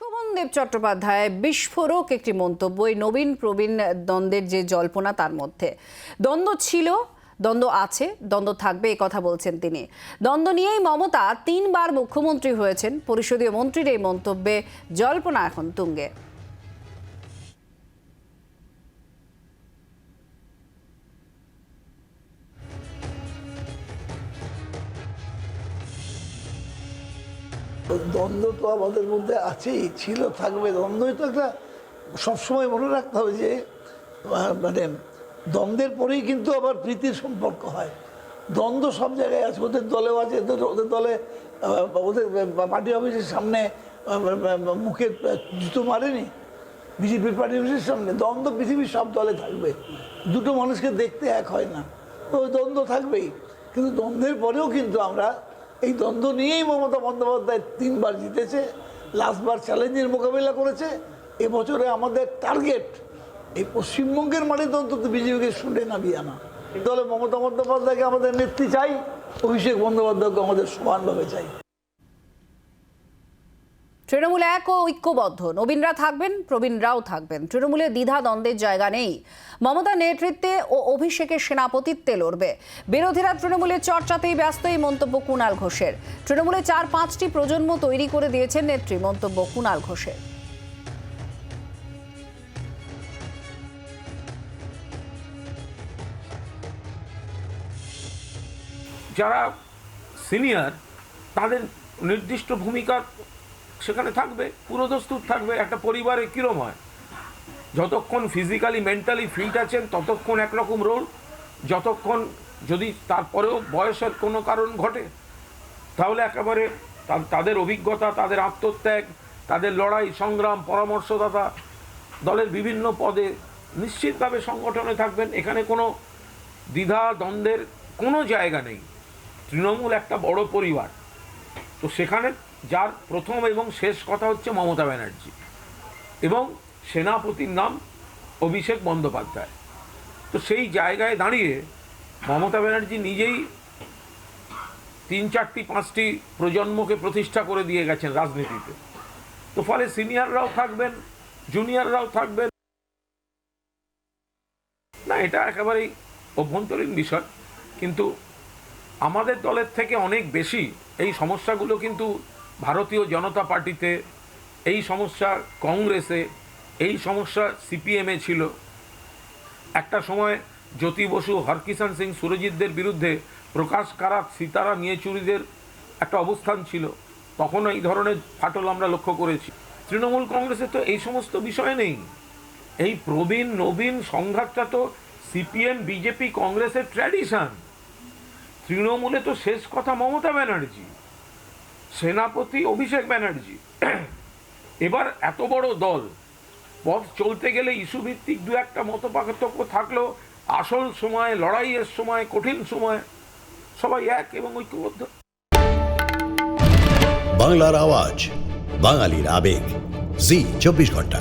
শোভনদেব চট্টোপাধ্যায় বিস্ফোরক একটি মন্তব্য। এই নবীন প্রবীণ দ্বন্দ্বের যে জল্পনা, তার মধ্যে দ্বন্দ্ব ছিল, দ্বন্দ্ব আছে, দ্বন্দ্ব থাকবে, এ কথা বলছেন তিনি। দ্বন্দ্ব নিয়েই মমতা তিনবার মুখ্যমন্ত্রী হয়েছেন। পরিষদীয় মন্ত্রীর এই মন্তব্যে জল্পনা এখন তুঙ্গে। দ্বন্দ্ব তো আমাদের মধ্যে আছেই, ছিল, থাকবে। দ্বন্দ্বই তো একটা সবসময় মনে রাখতে হবে যে মানে দ্বন্দ্বের পরেই কিন্তু আবার প্রীতির সম্পর্ক হয়। দ্বন্দ্ব সব জায়গায় আছে, ওদের দলেও আছে, ওদের দলে ওদের পার্টি অফিসের সামনে মুখে জুতো মারেনি বিজেপির পার্টি অফিসের সামনে। দ্বন্দ্ব পৃথিবীর সব দলে থাকবে। দুটো মানুষকে দেখতে এক হয় না। তো ওই দ্বন্দ্ব থাকবেই। কিন্তু দ্বন্দ্বের পরেও কিন্তু আমরা এই দ্বন্দ্ব নিয়েই মমতা বন্দ্যোপাধ্যায় তিনবার জিতেছে, লাস্টবার চ্যালেঞ্জের মোকাবিলা করেছে। এবছরে আমাদের টার্গেট এই পশ্চিমবঙ্গের মাটিতে অন্তত বিজেপিকে শুনে নামিয়ে আনা। দলে মমতা বন্দ্যোপাধ্যায়কে আমাদের নেত্রী চাই, অভিষেক বন্দ্যোপাধ্যায়কে আমাদের সমানভাবে চাই। তৃণমূল এক ও ঐক্যবদ্ধ। নবীনরা থাকবেন, প্রবীণরাও থাকবেন। তৃণমূলে দ্বিধা দ্বন্দ্বের জায়গা নেই। মমতা নেতৃত্বে ও অভিষেকের সেনাপতিত্বে লড়বে। বিরোধীরা তৃণমূলের চর্চাতেই ব্যস্ত এই মন্তব্য কুণাল ঘোষের। তৃণমূলে চার পাঁচটি প্রজন্ম তৈরি করে দিয়েছেন নেত্রী মন্তব্য কুণাল ঘোষের। যারা সিনিয়র, তাদের নির্দিষ্ট ভূমিকা সেখানে থাকবে পুরোদস্তুর থাকবে, একটা পরিবারে কীরম হয়? যতক্ষণ ফিজিক্যালি মেন্টালি ফিট আছেন, ততক্ষণ একরকম রোল যতক্ষণ যদি তারপরেও বয়সের কোনো কারণ ঘটে, তাহলে একেবারে তাদের অভিজ্ঞতা, তাদের আত্মত্যাগ, তাদের লড়াই, সংগ্রাম, পরামর্শদাতা, দলের বিভিন্ন পদে নিশ্চিতভাবে সংগঠনে থাকবেন। এখানে কোনো দ্বিধা, দ্বন্দ্বের কোনো জায়গা নেই। তৃণমূল একটা বড় পরিবার। তো সেখানে যার প্রথম এবং শেষ কথা হচ্ছে মমতা ব্যানার্জি। এবং সেনাপতির নাম অভিষেক বন্দ্যোপাধ্যায়। তো সেই জায়গায় দাঁড়িয়ে মমতা ব্যানার্জি নিজেই তিন চারটি, পাঁচটি প্রজন্মকে প্রতিষ্ঠা করে দিয়ে গেছেন রাজনীতিতে। তো ফলে সিনিয়ররাও থাকবেন, জুনিয়ররাও থাকবেন। না, এটা একেবারেই অভ্যন্তরীণ বিষয়। কিন্তু আমাদের দলের থেকে অনেক বেশি এই সমস্যাগুলো কিন্তু ভারতীয় জনতা পার্টিতে এই সমস্যা কংগ্রেসে, এই সমস্যা সিপিএমে ছিল। একটা সময় জ্যোতি বসু, হরকিষাণ সিং, সুরজিৎদের বিরুদ্ধে প্রকাশ কারাত সীতারাম নিয়েচুরিদের একটা অবস্থান ছিল। তখন এই ধরনের ফাটল আমরা লক্ষ্য করেছি। তৃণমূল কংগ্রেসে তো এই সমস্ত বিষয় নেই। এই প্রবীণ, নবীন সংঘাতটা তো সিপিএম, বিজেপি, কংগ্রেসের ট্র্যাডিশন তৃণমূলে তো শেষ কথা মমতা ব্যানার্জি। সেনাপতি অভিষেক ব্যানার্জি। এবার এত বড় দল, পথ চলতে গেলে ইস্যু ভিত্তিক দু একটা মত পার্থক্য থাকলেও আসল সময়, লড়াইয়ের সময়, কঠিন সময়, সবাই এক এবং ঐক্যবদ্ধ। বাংলার আওয়াজ, বাঙালির আবেগ। জি, চব্বিশ ঘণ্টা।